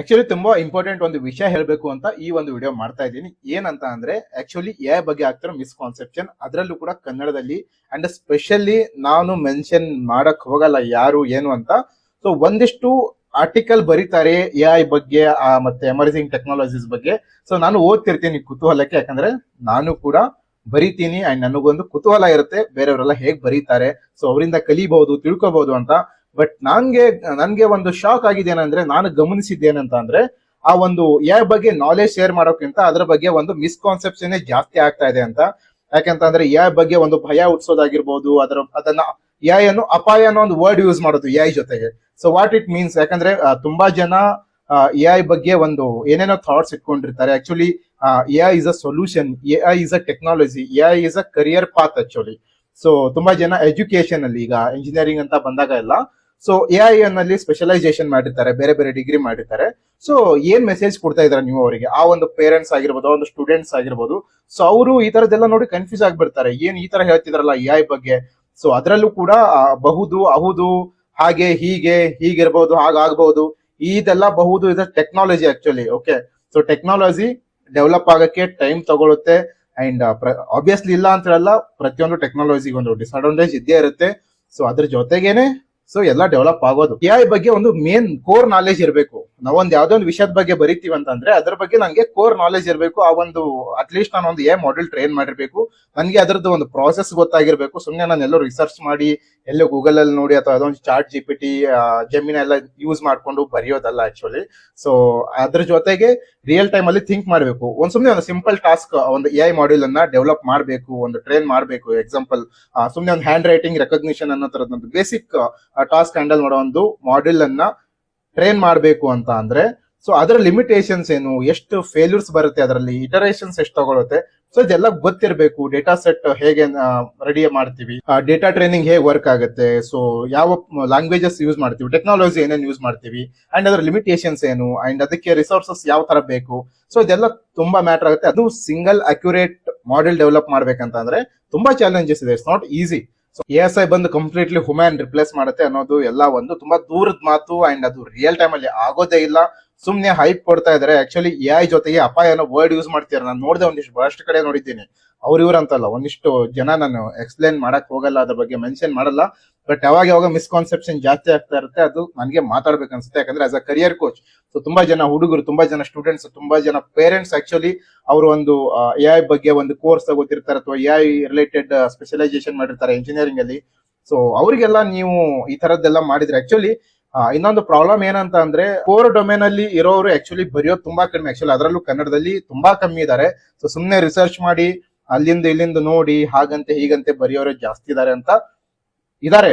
Actually ತುಂಬಾ important ಒಂದು ವಿಷಯ ಹೇಳಬೇಕು ಅಂತ ಈ ಒಂದು ವಿಡಿಯೋ ಮಾಡ್ತಾ ಇದ್ದೀನಿ. ಏನಂತ ಅಂದ್ರೆ ಆಕ್ಚುಲಿ ಎ ಬಗ್ಗೆ ಆಗ್ತಿರೋ ಮಿಸ್ಕಾನ್ಸೆಪ್ಷನ್ ಅದರಲ್ಲೂ ಕೂಡ ಕನ್ನಡದಲ್ಲಿ ಅಂಡ್ ಸ್ಪೆಷಲಿ ನಾನು ಮೆನ್ಷನ್ ಮಾಡಕ್ ಹೋಗಲ್ಲ ಯಾರು, ಏನು ಅಂತ. ಸೊ ಒಂದಿಷ್ಟು ಆರ್ಟಿಕಲ್ ಬರೀತಾರೆ ಎ ಐ ಬಗ್ಗೆ ಮತ್ತೆ ಎಮರ್ಜಿಂಗ್ ಟೆಕ್ನಾಲಜೀಸ್ ಬಗ್ಗೆ. ಸೊ ನಾನು ಓದ್ತಿರ್ತೀನಿ ಕುತೂಹಲಕ್ಕೆ ಯಾಕಂದ್ರೆ ನಾನು ಕೂಡ ಬರಿತೀನಿ ಅಂಡ್ ನನಗೊಂದು ಕುತೂಹಲ ಇರುತ್ತೆ. ಬೇರೆಯವರೆಲ್ಲ ಹೇಗ್ ಬರೀತಾರೆ? ಸೊ ಅವರಿಂದ ಕಲಿಬಹುದು, ತಿಳ್ಕೋಬಹುದು ಅಂತ. ಬಟ್ ನನ್ಗೆ ನನ್ಗೆ ಒಂದು ಶಾಕ್ ಆಗಿದೆ ಏನಂದ್ರೆ ನಾನು ಗಮನಿಸಿದ್ದೇನಂತ ಅಂದ್ರೆ, ಆ ಒಂದು ಎ ಬಗ್ಗೆ ನಾಲೆಜ್ ಶೇರ್ ಮಾಡೋಕ್ಕಿಂತ ಅದ್ರ ಬಗ್ಗೆ ಒಂದು ಮಿಸ್ಕಾನ್ಸೆಪ್ಷನ್ ಜಾಸ್ತಿ ಆಗ್ತಾ ಇದೆ ಅಂತ. ಯಾಕೆಂತಂದ್ರೆ, ಎ ಬಗ್ಗೆ ಒಂದು ಭಯ ಹುಟ್ಟಿಸೋದಾಗಿರ್ಬೋದು ಅದರ, ಅದನ್ನ, ಎ ಅನ್ನು ಅಪಾಯ ಅನ್ನೋ ಒಂದು ವರ್ಡ್ ಯೂಸ್ ಮಾಡೋದು ಎ ಜೊತೆಗೆ. ಸೊ ವಾಟ್ ಇಟ್ ಮೀನ್ಸ್ ಯಾಕಂದ್ರೆ ತುಂಬಾ ಜನ ಎ ಐ ಬಗ್ಗೆ ಒಂದು ಏನೇನೋ ಥಾಟ್ಸ್ ಇಟ್ಕೊಂಡಿರ್ತಾರೆ. Actually A I is a solution A I is a technology A I is a career path actually so ತುಂಬಾ ಜನ ಎಜುಕೇಶನ್ ಅಲ್ಲಿ ಈಗ ಇಂಜಿನಿಯರಿಂಗ್ ಅಂತ ಬಂದಾಗ ಎಲ್ಲ ಸೊ ಎ ಐ ನಲ್ಲಿ ಸ್ಪೆಷಲೈಸೇಷನ್ ಮಾಡಿರ್ತಾರೆ, ಬೇರೆ ಬೇರೆ ಡಿಗ್ರಿ ಮಾಡಿರ್ತಾರೆ. ಸೊ ಏನ್ ಮೆಸೇಜ್ ಕೊಡ್ತಾ ಇದಾರೆ ನೀವು ಅವರಿಗೆ? ಆ ಒಂದು ಪೇರೆಂಟ್ಸ್ ಆಗಿರ್ಬೋದು ಒಂದು ಸ್ಟೂಡೆಂಟ್ಸ್ ಆಗಿರ್ಬೋದು. ಸೊ ಅವರು ಈ ತರದೆಲ್ಲ ನೋಡಿ ಕನ್ಫ್ಯೂಸ್ ಆಗ್ಬಿಡ್ತಾರೆ. ಏನ್ ಈ ತರ ಹೇಳ್ತಿದಾರಲ್ಲ ಎ ಐ ಬಗ್ಗೆ? ಸೊ ಅದರಲ್ಲೂ ಕೂಡ ಬಹುದು, ಅಹುದು, ಹಾಗೆ, ಹೀಗೆ, ಹೀಗಿರ್ಬೋದು ಹಾಗಾಗ್ಬಹುದು ಇದೆಲ್ಲ ಬಹುದು ಇದ technology actually okay so technology develop ಆಗಕ್ಕೆ ಟೈಮ್ ತಗೊಳುತ್ತೆ. ಅಂಡ್ ಆಬ್ವಿಯಸ್ಲಿ ಇಲ್ಲ ಅಂತ ಹೇಳಲ್ಲ ಪ್ರತಿಯೊಂದು ಟೆಕ್ನಾಲಜಿಗೆ ಒಂದು ಡಿಸ್ಅಡ್ವಾಂಟೇಜ್ ಇದ್ದೇ ಇರುತ್ತೆ. ಸೊ ಅದ್ರ ಜೊತೆಗೇನೆ ಸೊ ಎಲ್ಲ ಡೆವಲಪ್ ಆಗೋದು. ಎ ಐ ಬಗ್ಗೆ ಒಂದು ಮೇನ್ ಕೋರ್ ನಾಲೆಜ್ ಇರಬೇಕು. ನಾವೊಂದ್ ಯಾವ್ದೋ ಒಂದು ವಿಷಯದ ಬಗ್ಗೆ ಬರಿತೀವಿ ಅಂತಂದ್ರೆ ಅದ್ರ ಬಗ್ಗೆ ನಂಗೆ ಕೋರ್ ನಾಲೆಜ್ ಇರಬೇಕು. ಆ ಒಂದು ಅಟ್ಲೀಸ್ಟ್ ನಾನು ಒಂದು ಎ ಮಾಡೆಲ್ ಟ್ರೈನ್ ಮಾಡಿರ್ಬೇಕು. ನನಗೆ ಅದರದ್ದು ಒಂದು ಪ್ರಾಸೆಸ್ ಗೊತ್ತಾಗಿರ್ಬೇಕು. ಸುಮ್ಮನೆ ನಾನು ಎಲ್ಲೋ ರಿಸರ್ಚ್ ಮಾಡಿ, ಎಲ್ಲೋ ಗೂಗಲ್ ಅಲ್ಲಿ ನೋಡಿ ಅಥವಾ ಅದೊಂದು ಚಾಟ್ ಜಿ ಪಿ ಟಿ ಜಮೀನ್ ಎಲ್ಲ ಯೂಸ್ ಮಾಡ್ಕೊಂಡು ಬರೆಯೋದಲ್ಲ ಆಕ್ಚುಲಿ ಸೊ ಅದ್ರ ಜೊತೆಗೆ ರಿಯಲ್ ಟೈಮ್ ಅಲ್ಲಿ ಥಿಂಕ್ ಮಾಡಬೇಕು. ಒಂದ್ ಸುಮ್ಮನೆ ಒಂದು ಸಿಂಪಲ್ ಟಾಸ್ಕ್ ಒಂದು ಎ ಐ ಮಾಡ್ಯೂಲ್ ಅನ್ನ ಡೆವಲಪ್ ಮಾಡಬೇಕು, ಒಂದು ಟ್ರೈನ್ ಮಾಡಬೇಕು ಎಕ್ಸಾಂಪಲ್ ಸುಮ್ಮನೆ ಒಂದು ಹ್ಯಾಂಡ್ ರೈಟಿಂಗ್ ರೆಕಗ್ನಿಷನ್ ಅನ್ನೋ ತರದೊಂದು ಬೇಸಿಕ್ ಟಾಸ್ಕ್ ಹ್ಯಾಂಡಲ್ ಮಾಡೋ ಒಂದು ಮಾಡ್ಯೂಲ್ ಅನ್ನ ಟ್ರೈನ್ ಮಾಡಬೇಕು ಅಂತ ಅಂದ್ರೆ ಸೊ ಅದರ ಲಿಮಿಟೇಷನ್ಸ್ ಏನು, ಎಷ್ಟು ಫೇಲ್ಯೂರ್ಸ್ ಬರುತ್ತೆ ಅದರಲ್ಲಿ ಇಟರೇಷನ್ಸ್ ಎಷ್ಟು ತಗೊಳುತ್ತೆ ಸೊ ಇದೆಲ್ಲ ಗೊತ್ತಿರಬೇಕು ಡೇಟಾ ಸೆಟ್ ಹೇಗೆ ರೆಡಿ ಮಾಡ್ತೀವಿ ಡೇಟಾ ಟ್ರೈನಿಂಗ್ ಹೇಗೆ ವರ್ಕ್ ಆಗುತ್ತೆ ಸೊ ಯಾವ ಲ್ಯಾಂಗ್ವೇಜಸ್ ಯೂಸ್ ಮಾಡ್ತೀವಿ ಟೆಕ್ನಾಲಜಿ ಏನೇನು ಯೂಸ್ ಮಾಡ್ತೀವಿ ಅಂಡ್ ಅದರ ಲಿಮಿಟೇಷನ್ಸ್ ಏನು ಅಂಡ್ ಅದಕ್ಕೆ ರಿಸೋರ್ಸಸ್ ಯಾವ ತರ ಬೇಕು ಸೊ ಇದೆಲ್ಲ ತುಂಬಾ ಮ್ಯಾಟರ್ ಆಗುತ್ತೆ. ಅದು ಸಿಂಗಲ್ ಅಕ್ಯುರೇಟ್ ಮಾಡೆಲ್ ಡೆವಲಪ್ ಮಾಡ್ಬೇಕಂತ ಅಂದ್ರೆ ತುಂಬಾ ಚಾಲೆಂಜಸ್ ಇದೆ ಇಟ್ಸ್ ನಾಟ್ ಈಸಿ ಸೊ ಎಸ್ ಐ ಬಂದು ಕಂಪ್ಲೀಟ್ಲಿ ಹುಮ್ಯಾನ್ ರಿಪ್ಲೇಸ್ ಮಾಡುತ್ತೆ ಅನ್ನೋದು ಎಲ್ಲ ಒಂದು ತುಂಬಾ ದೂರದ ಮಾತು ಅಂಡ್ ಅದು ರಿಯಲ್ ಟೈಮ್ ಅಲ್ಲಿ ಆಗೋದೇ ಇಲ್ಲ. ಸುಮ್ನೆ ಹೈಪ್ ಕೊಡ್ತಾ ಇದಾರೆ. ಆಕ್ಚುಲಿ ಎ ಐ ಜೊತೆಗೆ ಅಪಾಯ ಅನ್ನೋ ವರ್ಡ್ ಯೂಸ್ ಮಾಡ್ತೀರ ನಾನು ನೋಡಿದೆ ಒಂದಿಷ್ಟು ಬಹಳಷ್ಟು ಕಡೆ ನೋಡಿದ್ದೀನಿ. ಅವ್ರ ಇವ್ರ ಅಂತಲ್ಲ, ಒಂದಿಷ್ಟು ಜನ ನಾನು ಎಕ್ಸ್ಪ್ಲೇನ್ ಮಾಡಕ್ ಹೋಗಲ್ಲ, ಅದ್ರ ಬಗ್ಗೆ ಮೆನ್ಷನ್ ಮಾಡಲ್ಲ. ಬಟ್ ಯಾವಾಗ ಯಾವಾಗ ಮಿಸ್ಕಾನ್ಸೆಪ್ಷನ್ ಜಾಸ್ತಿ ಆಗ್ತಾ ಇರುತ್ತೆ, ಅದು ನನಗೆ ಮಾತಾಡ್ಬೇಕು ಅನ್ಸುತ್ತೆ. ಯಾಕಂದ್ರೆ as a career coach so ತುಂಬಾ ಜನ ಹುಡುಗರು, ತುಂಬಾ ಜನ ಸ್ಟೂಡೆಂಟ್ಸ್ ತುಂಬಾ ಜನ ಪೇರೆಂಟ್ಸ್ ಆಕ್ಚುಲಿ ಅವರು ಒಂದು ಎ ಐ ಬಗ್ಗೆ ಒಂದು ಕೋರ್ಸ್ ತಗೋತಿರ್ತಾರೆ ಅಥವಾ ಎ ಐ ರಿಲೇಟೆಡ್ ಸ್ಪೆಷಲೈಸೇಷನ್ ಮಾಡಿರ್ತಾರೆ ಇಂಜಿನಿಯರಿಂಗ್ ಅಲ್ಲಿ. ಸೊ ಅವರಿಗೆಲ್ಲ ನೀವು ಈ ತರದ್ದೆಲ್ಲ ಮಾಡಿದ್ರೆ ಆಕ್ಚುಲಿ ಇನ್ನೊಂದು ಪ್ರಾಬ್ಲಮ್ ಏನಂತ ಅಂದ್ರೆ ಕೋರ್ ಡೊಮೇನ್ ಅಲ್ಲಿ ಇರೋರು ಆಕ್ಚುಲಿ ಬರೆಯೋದು ತುಂಬಾ ಕಡಿಮೆ. ಆಕ್ಚುಲಿ ಅದರಲ್ಲೂ ಕನ್ನಡದಲ್ಲಿ ತುಂಬಾ ಕಮ್ಮಿ ಇದ್ದಾರೆ ಸೊ ಸುಮ್ಮನೆ ರಿಸರ್ಚ್ ಮಾಡಿ, ಅಲ್ಲಿಂದ ಇಲ್ಲಿಂದ ನೋಡಿ, ಹಾಗಂತೆ ಹೀಗಂತೆ ಬರೆಯೋರು ಜಾಸ್ತಿ ಇದಾರೆ ಅಂತ ಇದಾರೆ.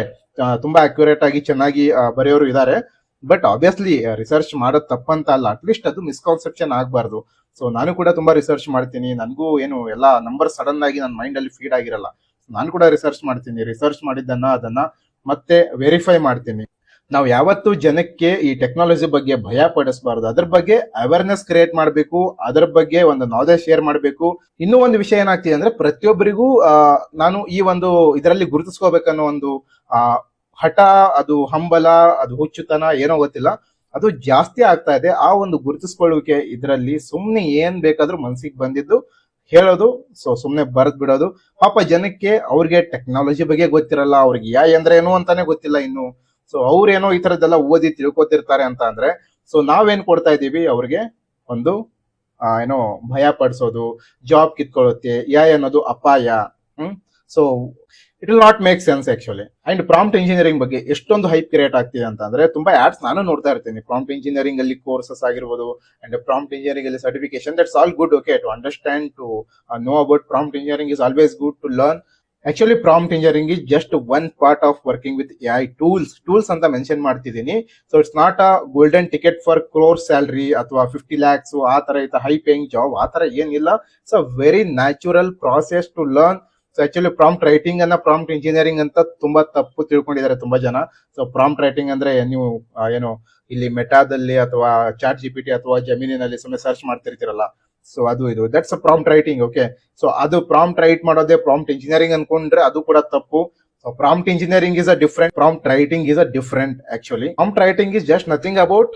ತುಂಬಾ ಅಕ್ಯುರೇಟ್ ಆಗಿ ಚೆನ್ನಾಗಿ ಬರೆಯೋರು ಇದಾರೆ. ಬಟ್ ಆಬ್ವಿಯಸ್ಲಿ ರಿಸರ್ಚ್ ಮಾಡೋದು ತಪ್ಪಂತ ಅಲ್ಲ. ಅಟ್ಲೀಸ್ಟ್ ಅದು ಮಿಸ್ಕನ್ಸೆಪ್ಷನ್ ಆಗಬಾರ್ದು. ಸೊ ನಾನು ಕೂಡ ತುಂಬಾ ರಿಸರ್ಚ್ ಮಾಡ್ತೀನಿ. ನನಗೂ ಏನು ಎಲ್ಲ ನಂಬರ್ ಸಡನ್ ಆಗಿ ನನ್ನ ಮೈಂಡ್ ಅಲ್ಲಿ ಫೀಡ್ ಆಗಿರಲ್ಲ. ನಾನು ಕೂಡ ರಿಸರ್ಚ್ ಮಾಡ್ತೀನಿ. ರಿಸರ್ಚ್ ಮಾಡಿದ್ದನ್ನ, ಅದನ್ನ ಮತ್ತೆ ವೆರಿಫೈ ಮಾಡ್ತೀನಿ. ನಾವು ಯಾವತ್ತು ಜನಕ್ಕೆ ಈ ಟೆಕ್ನಾಲಜಿ ಬಗ್ಗೆ ಭಯ ಪಡಿಸಬಾರ್ದು. ಅದ್ರ ಬಗ್ಗೆ ಅವೇರ್ನೆಸ್ ಕ್ರಿಯೇಟ್ ಮಾಡಬೇಕು. ಅದ್ರ ಬಗ್ಗೆ ಒಂದು ನಾಲೆಜ್ ಶೇರ್ ಮಾಡಬೇಕು. ಇನ್ನೂ ಒಂದು ವಿಷಯ ಏನಾಗ್ತಿದೆ ಅಂದ್ರೆ ಪ್ರತಿಯೊಬ್ಬರಿಗೂ ನಾನು ಈ ಒಂದು ಇದರಲ್ಲಿ ಗುರುತಿಸ್ಕೋಬೇಕನ್ನೋ ಒಂದು, ಆ, ಹಠ, ಅದು ಹಂಬಲ, ಅದು ಹುಚ್ಚುತನ ಏನೋ ಗೊತ್ತಿಲ್ಲ. ಅದು ಜಾಸ್ತಿ ಆಗ್ತಾ ಇದೆ. ಆ ಒಂದು ಗುರುತಿಸ್ಕೊಳ್ಳುವಿಕೆ ಇದರಲ್ಲಿ ಸುಮ್ಮನೆ ಏನ್ ಬೇಕಾದ್ರೂ ಮನ್ಸಿಗೆ ಬಂದಿದ್ದು ಹೇಳೋದು, ಸೊ ಸುಮ್ಮನೆ ಬರೆದ್ ಬಿಡೋದು. ಪಾಪ ಜನಕ್ಕೆ ಅವ್ರಿಗೆ ಟೆಕ್ನಾಲಜಿ ಬಗ್ಗೆ ಗೊತ್ತಿರಲ್ಲ. ಅವ್ರಿಗೆ ಯಾ ಅಂದ್ರೆ ಏನು ಅಂತಾನೆ ಗೊತ್ತಿಲ್ಲ ಇನ್ನು. ಸೊ ಅವ್ರೇನೋ ಈ ತರದ್ದೆಲ್ಲ ಓದಿ ತಿಳ್ಕೊತಿರ್ತಾರೆ ಅಂತ ಅಂದ್ರೆ ಸೊ ನಾವೇನ್ ಕೊಡ್ತಾ ಇದೀವಿ ಅವ್ರಿಗೆ ಒಂದು ಏನೋ ಭಯ ಪಡಿಸೋದು ಜಾಬ್ ಕಿತ್ಕೊಳ್ಳುತ್ತೆ, ಯಾ ಅನ್ನೋದು ಅಪಾಯ, ಹ್ಮ್? So it will not make sense actually and prompt engineering ಬಗ್ಗೆ ಎಷ್ಟೊಂದು ಹೈಪ್ ಕ್ರಿಯೇಟ್ ಆಗ್ತಿದೆ ಅಂತ ಅಂದ್ರೆ, ತುಂಬಾ ಆಡ್ಸ್ ನಾನು ನೋಡ್ತಾ ಇರ್ತೀನಿ. ಪ್ರಾಂಪ್ಟ್ ಇಂಜಿನಿಯರಿಂಗ್ ಅಲ್ಲಿ ಕೋರ್ಸಸ್ ಆಗಿರ್ಬೋದು ಅಂಡ್ ಪ್ರಾಂಪ್ಟ್ ಇಂಜಿನಿಯರಿಂಗ್ ಅಲ್ಲಿ certification that's all good okay to understand to know about prompt engineering is always good to learn actually prompt engineering is just one part of working with A I tools tools ಅಂತ mention ಮಾಡ್ತಿದ್ದೀನಿ. So it's not a golden ticket for crore salary ಅಥವಾ fifty lakhs ಆ ತರ ಇತ್ತು high paying job ಆ ತರ ಏನಿಲ್ಲ. So very natural process to learn so actually prompt writing ಅನ್ನ ಪ್ರಾಂಪ್ಟ್ ಇಂಜಿನಿಯರಿಂಗ್ ಅಂತ ತುಂಬಾ ತಪ್ಪು ತಿಳ್ಕೊಂಡಿದ್ದಾರೆ ತುಂಬಾ ಜನ. ಸೊ ಪ್ರಾಂಪ್ಟ್ ರೈಟಿಂಗ್ ಅಂದ್ರೆ ನೀವು ಏನು, ಇಲ್ಲಿ ಮೆಟಾದಲ್ಲಿ ಅಥವಾ ಚಾಟ್ ಜಿ ಪಿ ಟಿ ಅಥವಾ ಜಮೀನಿನಲ್ಲಿ ಸುಮ್ಮನೆ ಸರ್ಚ್ ಮಾಡ್ತಿರ್ತೀರಲ್ಲ. ಸೊ ಅದು ಇದು. That's a prompt writing okay so ಅದು ಪ್ರಾಂಪ್ಟ್ ರೈಟ್ ಮಾಡೋದೇ ಪ್ರಾಂಪ್ಟ್ ಇಂಜಿನಿಯರಿಂಗ್ ಅನ್ಕೊಂಡ್ರೆ ಅದು ಕೂಡ ತಪ್ಪು. So prompt engineering is a different prompt writing is a different actually prompt writing is just nothing about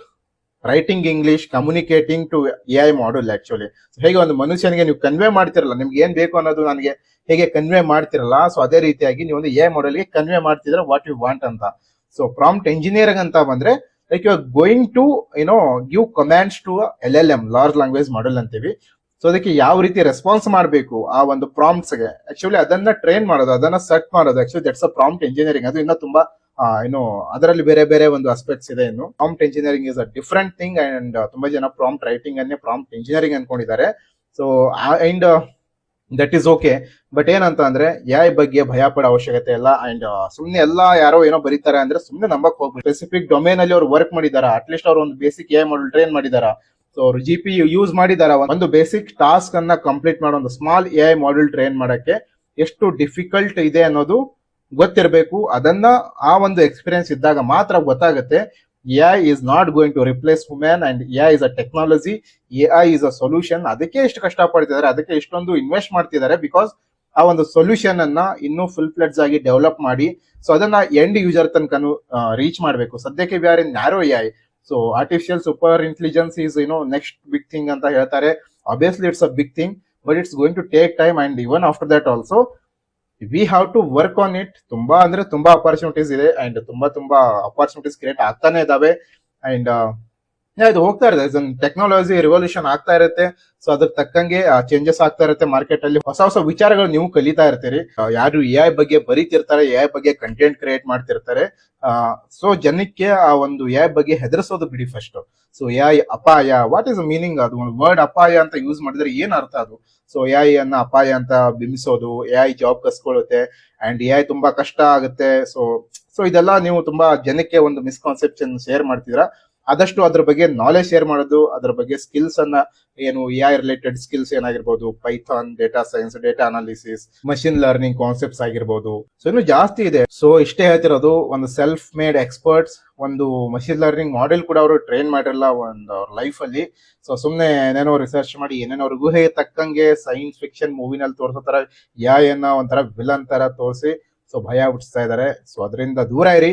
writing English communicating to A I model actually ಹೇಗೆ ಒಂದು ಮನುಷ್ಯನಿಗೆ ನೀವು ಕನ್ವೆ ಮಾಡ್ತಿರಲ್ಲ, ನಿಮ್ಗೆ ಏನ್ ಬೇಕು ಅನ್ನೋದು ನನಗೆ ಹೇಗೆ ಕನ್ವೇ ಮಾಡ್ತಿರಲ್ಲ ಸೊ ಅದೇ ರೀತಿಯಾಗಿ ನೀವು ಒಂದು ಎ ಮಾಡಲ್ಗೆ ಕನ್ವೇ ಮಾಡ್ತಿದ್ರೆ ವಾಟ್ ಯು ವಾಂಟ್ ಅಂತ. ಸೊ ಪ್ರಾಂಪ್ಟ್ ಇಂಜಿನಿಯರಿಂಗ್ ಅಂತ ಬಂದ್ರೆ like you are going to you know give commands to L L M large language model ಅಂತೀವಿ. ಸೊ ಅದಕ್ಕೆ ಯಾವ ರೀತಿ ರೆಸ್ಪಾನ್ಸ್ ಮಾಡಬೇಕು ಆ ಒಂದು ಪ್ರಾಂಪ್ಟ್ಸ್ಗೆ ಆಕ್ಚುಲಿ ಅದನ್ನ ಟ್ರೈನ್ ಮಾಡೋದು, ಅದನ್ನ ಸೆಟ್ ಮಾಡೋದು. Actually that's a prompt engineering ಅದು ಇನ್ನೂ ತುಂಬಾ ಏನು ಅದರಲ್ಲಿ ಬೇರೆ ಬೇರೆ ಒಂದು ಅಸ್ಪೆಕ್ಟ್ಸ್ ಇದೆ ಇನ್ನು. Prompt engineering is a different thing and ತುಂಬಾ ಜನ ಪ್ರಾಂಪ್ಟ್ ರೈಟಿಂಗ್ ಅನ್ನೇ prompt engineering ಅನ್ಕೊಂಡಿದ್ದಾರೆ. So and that is okay but ಏನಂತ ಅಂದ್ರೆ ಎಐ ಬಗ್ಗೆ ಭಯ ಪಡೋ ಅವಶ್ಯಕತೆ ಇಲ್ಲ. ಅಂಡ್ ಸುಮ್ನೆ ಎಲ್ಲ ಯಾರೋ ಏನೋ ಬರೀತಾರೆ ಅಂದ್ರೆ ಸುಮ್ನೆ ನಂಬಕ್ ಹೋಗ್ಬೇಕು ಸ್ಪೆಸಿಫಿಕ್ ಡೊಮೇನ್ ಅಲ್ಲಿ ಅವ್ರು ವರ್ಕ್ ಮಾಡಿದಾರ? ಅಟ್ಲೀಸ್ಟ್ ಅವ್ರು ಒಂದು ಬೇಸಿಕ್ ಎಐ ಮಾಡಲ್ ಟ್ರೈನ್ ಮಾಡಿದಾರ? ಸೊ ಅವ್ರು ಜಿ ಪಿ ಯೂಸ್ ಮಾಡಿದಾರ? ಒಂದು ಬೇಸಿಕ್ ಟಾಸ್ಕ್ ಅನ್ನ ಕಂಪ್ಲೀಟ್ ಮಾಡೋ ಒಂದು ಸ್ಮಾಲ್ ಎಐ ಮಾಡಲ್ ಟ್ರೈನ್ ಮಾಡಕ್ಕೆ ಎಷ್ಟು ಡಿಫಿಕಲ್ಟ್ ಇದೆ ಅನ್ನೋದು ಗೊತ್ತಿರಬೇಕು. ಅದನ್ನ ಆ ಒಂದು ಎಕ್ಸ್ಪೀರಿಯನ್ಸ್ ಇದ್ದಾಗ ಮಾತ್ರ ಗೊತ್ತಾಗುತ್ತೆ. AI is not going to replace women and AI is a technology AI is a solution ಅದಕ್ಕೆ ಎಷ್ಟು ಕಷ್ಟಪಡ್ತಿದ್ದಾರೆ? ಅದಕ್ಕೆ ಇಷ್ಟೊಂದು ಇನ್ವೆಸ್ಟ್ ಮಾಡ್ತಿದ್ದಾರೆ? ಬಿಕಾಸ್ ಆ ಒಂದು ಸೊಲ್ಯೂಷನ್ ಅನ್ನ ಇನ್ನೂ ಫುಲ್ ಫ್ಲೆಡ್ಸ್ ಆಗಿ ಡೆವಲಪ್ ಮಾಡಿ ಸೊ ಅದನ್ನ ಎಂಡ್ ಯೂಸರ್ ತನಕನು ರೀಚ್ ಮಾಡಬೇಕು. ಸದ್ಯಕ್ಕೆ we are in narrow AI so artificial super intelligence is you know next big thing ಅಂತ ಹೇಳ್ತಾರೆ. Obviously it's a big thing but it's going to take time and even after that also we have to work on it ತುಂಬಾ ಅಂದ್ರೆ ತುಂಬಾ opportunities ಇದೆ and ತುಂಬಾ ತುಂಬಾ opportunities create ಆಗ್ತಾನೆ ಇದಾವೆ ಅಂಡ್ ಇದು ಹೋಗ್ತಾ ಇರುತ್ತೆ. ಟೆಕ್ನಾಲಜಿ ರಿವಲ್ಯೂಷನ್ ಆಗ್ತಾ ಇರುತ್ತೆ. ಸೊ ಅದಕ್ಕೆ ತಕ್ಕಂಗೆ ಚೇಂಜಸ್ ಆಗ್ತಾ ಇರುತ್ತೆ ಮಾರ್ಕೆಟ್ ಅಲ್ಲಿ. ಹೊಸ ಹೊಸ ವಿಚಾರಗಳು ನೀವು ಕಲಿತಾ ಇರ್ತೀರಿ. ಯಾರು ಎ ಐ ಬಗ್ಗೆ ಬರೀತಿರ್ತಾರೆ ಎ ಐ ಬಗ್ಗೆ ಕಂಟೆಂಟ್ ಕ್ರಿಯೇಟ್ ಮಾಡ್ತಿರ್ತಾರೆ. ಸೊ ಜನಕ್ಕೆ ಆ ಒಂದು ಎ ಐ ಬಗ್ಗೆ ಹೆದರ್ಸೋದು ಬಿಡಿ ಫಸ್ಟ್ ಸೊ ಎ ಐ ಅಪಾಯ. ವಾಟ್ ಇಸ್ ಮೀನಿಂಗ್ ಅದು? ಒಂದು ವರ್ಡ್ ಅಪಾಯ ಅಂತ ಯೂಸ್ ಮಾಡಿದ್ರೆ ಏನ್ ಅರ್ಥ ಅದು? ಸೊ ಎ ಐ ಅನ್ನ ಅಪಾಯ ಅಂತ ಬಿಂಬಿಸೋದು ಎ ಐ ಜಾಬ್ ಕಸ್ಕೊಳ್ಳುತ್ತೆ ಅಂಡ್ ಎ ಐ ತುಂಬಾ ಕಷ್ಟ ಆಗುತ್ತೆ. ಸೊ ಸೊ ಇದೆಲ್ಲ ನೀವು ತುಂಬಾ ಜನಕ್ಕೆ ಒಂದು ಮಿಸ್ಕಾನ್ಸೆಪ್ಷನ್ ಶೇರ್ ಮಾಡ್ತಿದ್ರ ಆದಷ್ಟು ಅದ್ರ ಬಗ್ಗೆ ನಾಲೆಜ್ ಶೇರ್ ಮಾಡೋದು, ಅದ್ರ ಬಗ್ಗೆ ಸ್ಕಿಲ್ಸ್ ಅನ್ನ ಏನು A I related skills ಏನಾಗಿರ್ಬೋದು python data science data analysis machine learning concepts ಆಗಿರ್ಬೋದು. ಸೊ ಇನ್ನು ಜಾಸ್ತಿ ಇದೆ. ಸೊ ಇಷ್ಟೇ ಹೇಳ್ತಿರೋದು, ಒಂದು ಸೆಲ್ಫ್ ಮೇಡ್ ಎಕ್ಸ್ಪರ್ಟ್ಸ್ ಒಂದು ಮಷಿನ್ ಲರ್ನಿಂಗ್ ಮಾಡೆಲ್ ಕೂಡ ಅವರು ಟ್ರೈನ್ ಮಾಡಿರಲ್ಲ ಒಂದು ಅವ್ರ ಲೈಫ್ ಅಲ್ಲಿ. ಸೊ ಸುಮ್ನೆ ಏನೇನೋ ರಿಸರ್ಚ್ ಮಾಡಿ, ಏನೇನೋ ಅವ್ರ ಊಹೆಗೆ ತಕ್ಕಂಗೆ ಸೈನ್ಸ್ ಫಿಕ್ಷನ್ ಮೂವಿನಲ್ಲಿ ತೋರಿಸೋ ತರ ಯಾ ಏನೋ ಒಂಥರ ವಿಲನ್ ತರ ತೋರಿಸಿ ಸೊ ಭಯ ಹುಟ್ಟಿಸ್ತಾ ಇದ್ದಾರೆ ಸೊ ಅದರಿಂದ ದೂರ ಇರಿ.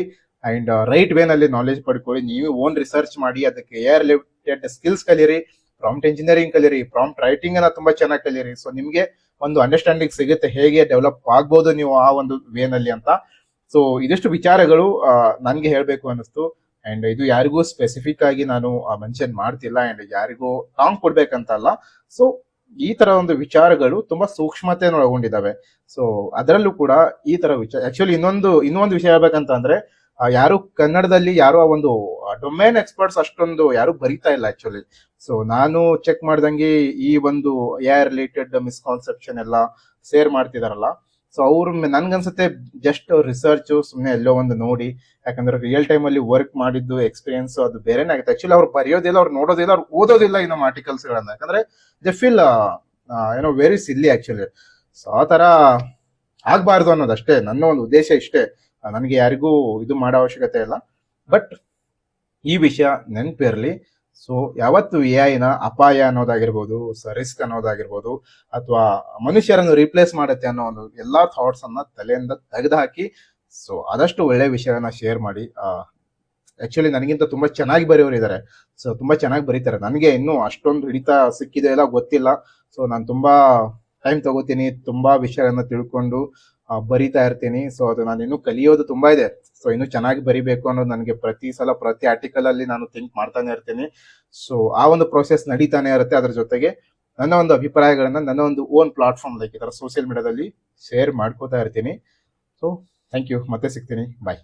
ಅಂಡ್ ರೈಟ್ ವೇನಲ್ಲಿ ನಾಲೆಜ್ ಪಡ್ಕೊಳ್ಳಿ, ನೀವು ಓನ್ ರಿಸರ್ಚ್ ಮಾಡಿ, ಅದಕ್ಕೆ ಎ ರಿಲೇಟೆಡ್ ಸ್ಕಿಲ್ಸ್ ಕಲೀರಿ ಪ್ರಾಂಪ್ಟ್ ಇಂಜಿನಿಯರಿಂಗ್ ಕಲೀರಿ ಪ್ರಾಂಪ್ಟ್ ರೈಟಿಂಗ್ ಅನ್ನ ತುಂಬಾ ಚೆನ್ನಾಗಿ ಕಲಿಯಿರಿ ಸೊ ನಿಮ್ಗೆ ಒಂದು ಅಂಡರ್ಸ್ಟ್ಯಾಂಡಿಂಗ್ ಸಿಗುತ್ತೆ, ಹೇಗೆ ಡೆವಲಪ್ ಆಗ್ಬೋದು ನೀವು ಆ ಒಂದು ವೇ ನಲ್ಲಿ ಅಂತ. ಸೊ ಇದಿಷ್ಟು ವಿಚಾರಗಳು ನನಗೆ ಹೇಳಬೇಕು ಅನ್ನಿಸ್ತು. ಅಂಡ್ ಇದು ಯಾರಿಗೂ ಸ್ಪೆಸಿಫಿಕ್ ಆಗಿ ನಾನು ಮೆನ್ಷನ್ ಮಾಡ್ತಿಲ್ಲ ಅಂಡ್ ಯಾರಿಗೂ ಟಾಂಗ್ ಕೊಡ್ಬೇಕಂತಲ್ಲ. ಸೊ ಈ ತರ ಒಂದು ವಿಚಾರಗಳು ತುಂಬಾ ಸೂಕ್ಷ್ಮತೆ ಒಳಗೊಂಡಿದ್ದಾವೆ ಸೊ ಅದರಲ್ಲೂ ಕೂಡ ಈ ತರ ವಿಚಾರ ಆಕ್ಚುಲಿ ಇನ್ನೊಂದು ಇನ್ನೊಂದು ವಿಷಯ ಹೇಳ್ಬೇಕಂತ ಅಂದ್ರೆ ಯಾರು ಕನ್ನಡದಲ್ಲಿ ಯಾರು ಆ ಒಂದು ಡೊಮೇನ್ ಎಕ್ಸ್ಪರ್ಟ್ಸ್ ಅಷ್ಟೊಂದು ಯಾರು ಬರಿತಾ ಇಲ್ಲ ಆಕ್ಚುಲಿ ಸೊ ನಾನು ಚೆಕ್ ಮಾಡ್ದಂಗೆ ಈ ಒಂದು ಎ ರಿಲೇಟೆಡ್ ಮಿಸ್ಕಾನ್ಸೆಪ್ಷನ್ ಎಲ್ಲ ಶೇರ್ ಮಾಡ್ತಿದಾರಲ್ಲ. ಸೊ ಅವ್ರು ನನ್ಗನ್ಸುತ್ತೆ ಜಸ್ಟ್ ರಿಸರ್ಚ್ ಸುಮ್ಮನೆ ಎಲ್ಲೋ ಒಂದು ನೋಡಿ. ಯಾಕಂದ್ರೆ ರಿಯಲ್ ಟೈಮ್ ಅಲ್ಲಿ ವರ್ಕ್ ಮಾಡಿದ್ದು ಎಕ್ಸ್ಪೀರಿಯನ್ಸ್ ಅದು ಬೇರೆನೇ ಆಗುತ್ತೆ. ಆಕ್ಚುಲಿ ಅವ್ರು ಬರೆಯೋದಿಲ್ಲ, ಅವ್ರು ನೋಡೋದಿಲ್ಲ, ಅವ್ರು ಓದೋದಿಲ್ಲ ಇನ್ನು ಆರ್ಟಿಕಲ್ಸ್ ಗಳನ್ನ ಯಾಕಂದ್ರೆ ದೆ ಫೀಲ್ ಏನೋ ವೆರಿ ಸಿಲ್ಲಿ ಆಕ್ಚುಲಿ ಸೊ ಆ ತರ ಆಗ್ಬಾರ್ದು ಅನ್ನೋದಷ್ಟೇ, ನನ್ನ ಒಂದು ಉದ್ದೇಶ ಇಷ್ಟೇ. ನನಗೆ ಯಾರಿಗೂ ಇದು ಮಾಡೋ ಅವಶ್ಯಕತೆ ಇಲ್ಲ. ಬಟ್ ಈ ವಿಷಯ ನೆನಪಿರಲಿ. ಸೊ ಯಾವತ್ತು ಎ ಐನ ಅಪಾಯ ಅನ್ನೋದಾಗಿರ್ಬೋದು ರಿಸ್ಕ್ ಅನ್ನೋದಾಗಿರ್ಬೋದು, ಅಥವಾ ಮನುಷ್ಯರನ್ನು ರಿಪ್ಲೇಸ್ ಮಾಡುತ್ತೆ ಅನ್ನೋ ಒಂದು ಎಲ್ಲಾ ಥಾಟ್ಸ್ ಅನ್ನ ತಲೆಯಿಂದ ತೆಗೆದುಹಾಕಿ ಸೊ ಆದಷ್ಟು ಒಳ್ಳೆ ವಿಷಯನ ಶೇರ್ ಮಾಡಿ. ಆಕ್ಚುಲಿ ನನಗಿಂತ ತುಂಬಾ ಚೆನ್ನಾಗಿ ಬರೆಯೋರು ಇದ್ದಾರೆ ಸೊ ತುಂಬಾ ಚೆನ್ನಾಗಿ ಬರೀತಾರೆ. ನನಗೆ ಇನ್ನೂ ಅಷ್ಟೊಂದು ಹಿಡಿತ ಸಿಕ್ಕಿದೆ ಇಲ್ಲ ಗೊತ್ತಿಲ್ಲ. ಸೊ ನಾನು ತುಂಬಾ ಟೈಮ್ ತಗೋತೀನಿ, ತುಂಬಾ ವಿಷಯಗಳನ್ನ ತಿಳ್ಕೊಂಡು ಬರಿತಾ ಇರ್ತೀನಿ. ಸೊ ಅದು ನಾನು ಇನ್ನೂ ಕಲಿಯೋದು ತುಂಬಾ ಇದೆ. ಸೊ ಇನ್ನೂ ಚೆನ್ನಾಗಿ ಬರಿಬೇಕು ಅನ್ನೋದು ನನಗೆ ಪ್ರತಿ ಸಲ, ಪ್ರತಿ ಆರ್ಟಿಕಲ್ ಅಲ್ಲಿ ನಾನು ಥಿಂಕ್ ಮಾಡ್ತಾನೆ ಇರ್ತೀನಿ. ಸೊ ಆ ಒಂದು ಪ್ರೊಸೆಸ್ ನಡೀತಾನೆ ಇರುತ್ತೆ. ಅದ್ರ ಜೊತೆಗೆ ನನ್ನ ಒಂದು ಅಭಿಪ್ರಾಯಗಳನ್ನ ನನ್ನ ಒಂದು ಓನ್ ಪ್ಲಾಟ್ಫಾರ್ಮ್ ಲೈಕ್ ಈ ಥರ ಸೋಷಿಯಲ್ ಮೀಡಿಯಾದಲ್ಲಿ ಶೇರ್ ಮಾಡ್ಕೋತಾ ಇರ್ತೀನಿ. ಸೊ ಥ್ಯಾಂಕ್ ಯು ಮತ್ತೆ ಸಿಗ್ತೀನಿ. ಬಾಯ್